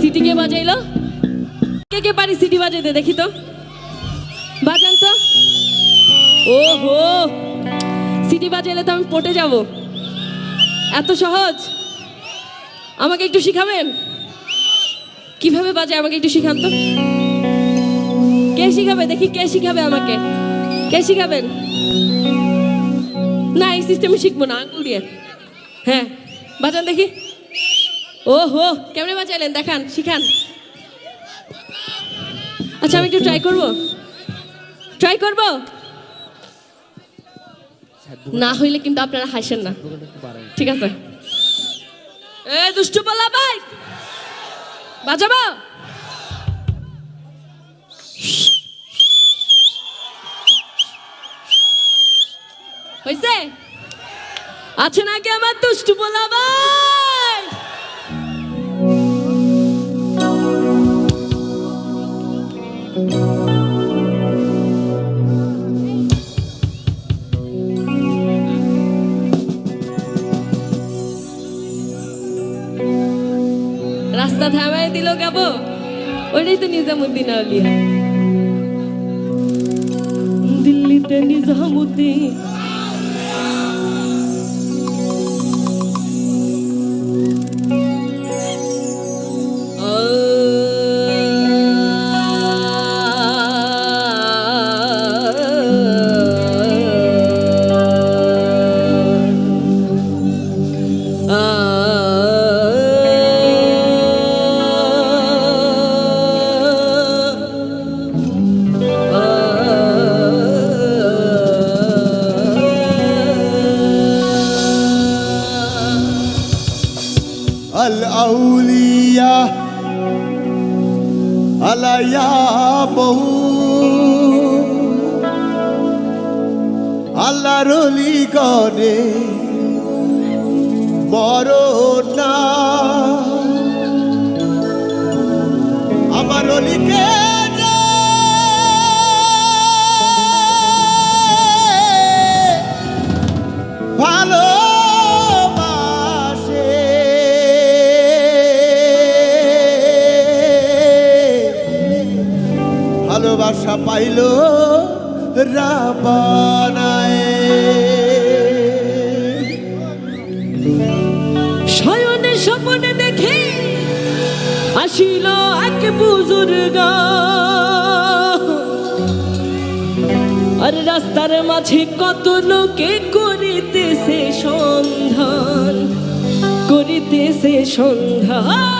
City কে বাজাইলো? কে কে পারি city বাজাইতে? দেখি তো। বাজান তো। ও হো সিটি বাজাইলে তো আমি পটে যাব। এত সহজ? আমাকে একটু শিখাবেন? কীভাবে বাজায়? আমাকে একটু শিখান তো। কে শিখাবে? দেখি কে শিখাবে আমাকে। কে শিখাবেন? না, এই সিস্টেমে শিখব না, আঙ্গুল দিয়ে। হ্যাঁ বাজান দেখি। ও হো কেমনে বাজাইলেন দেখান, শিখান। আচ্ছা আমি একটু ট্রাই করব? ট্রাই করব? না হইলে কিন্তু আপনারা হাসেন না। ঠিক আছে। এ, দুষ্টু পালা ভাই! বাজাবো? হয়েছে আছে নাকি আমার দুষ্টু পোলা ভাই? থামায় দিল গাবো ওইটাই তো নিজামুদ্দিন আউলিয়া। দিল্লিতে নিজামুদ্দিন। আলাউলিয়া আলাইয়া বহু আল্লাহ রলি গণে বড় না। ভালোবাসা পাইল রাবানায় শয়নে স্বপনে দেখে আসিল এক বুজুর্গ। আর রাস্তার মাঝে কত লোকে করিতেছে সন্ধান করিতেছে সন্ধান।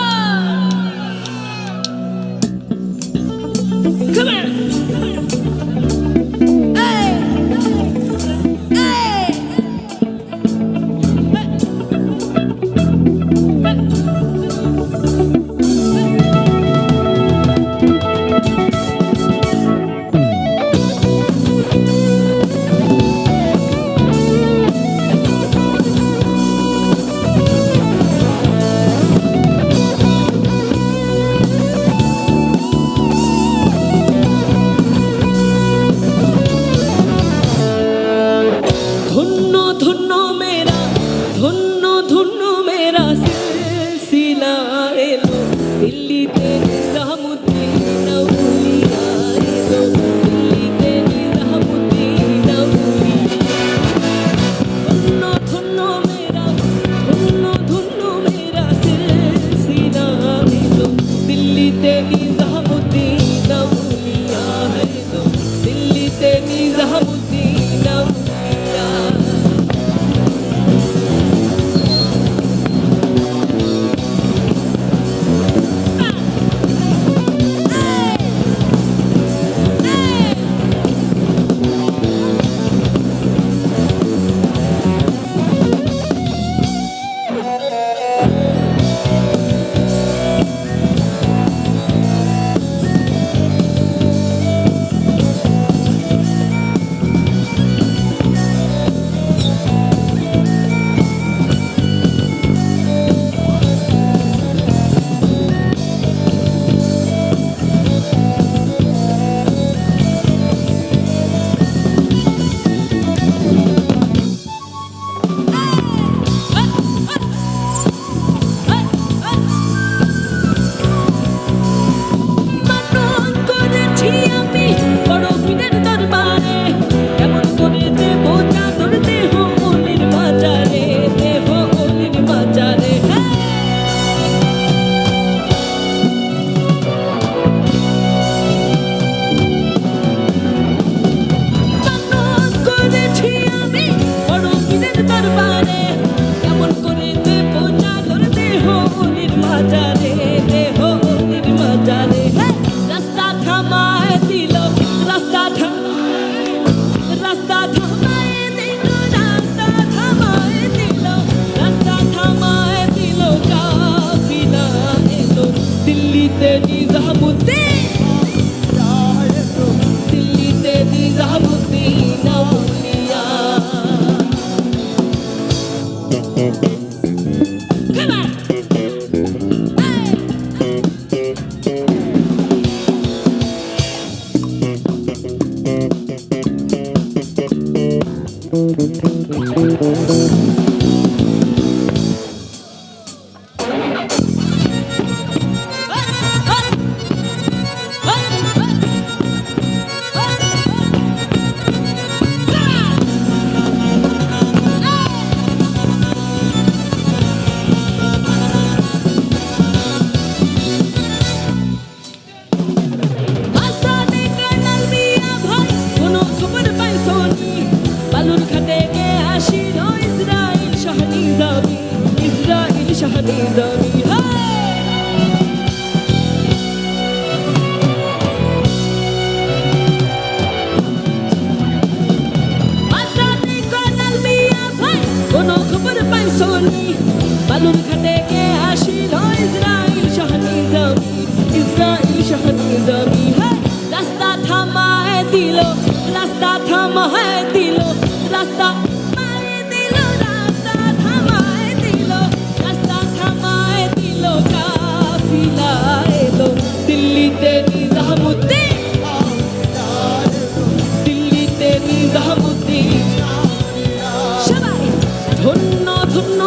হাসিনা এলো দিল্লিতে নিজামুদ্দিন। দিল্লিতে নিজামুদ্দিন। সবাই ধন্য ধন্য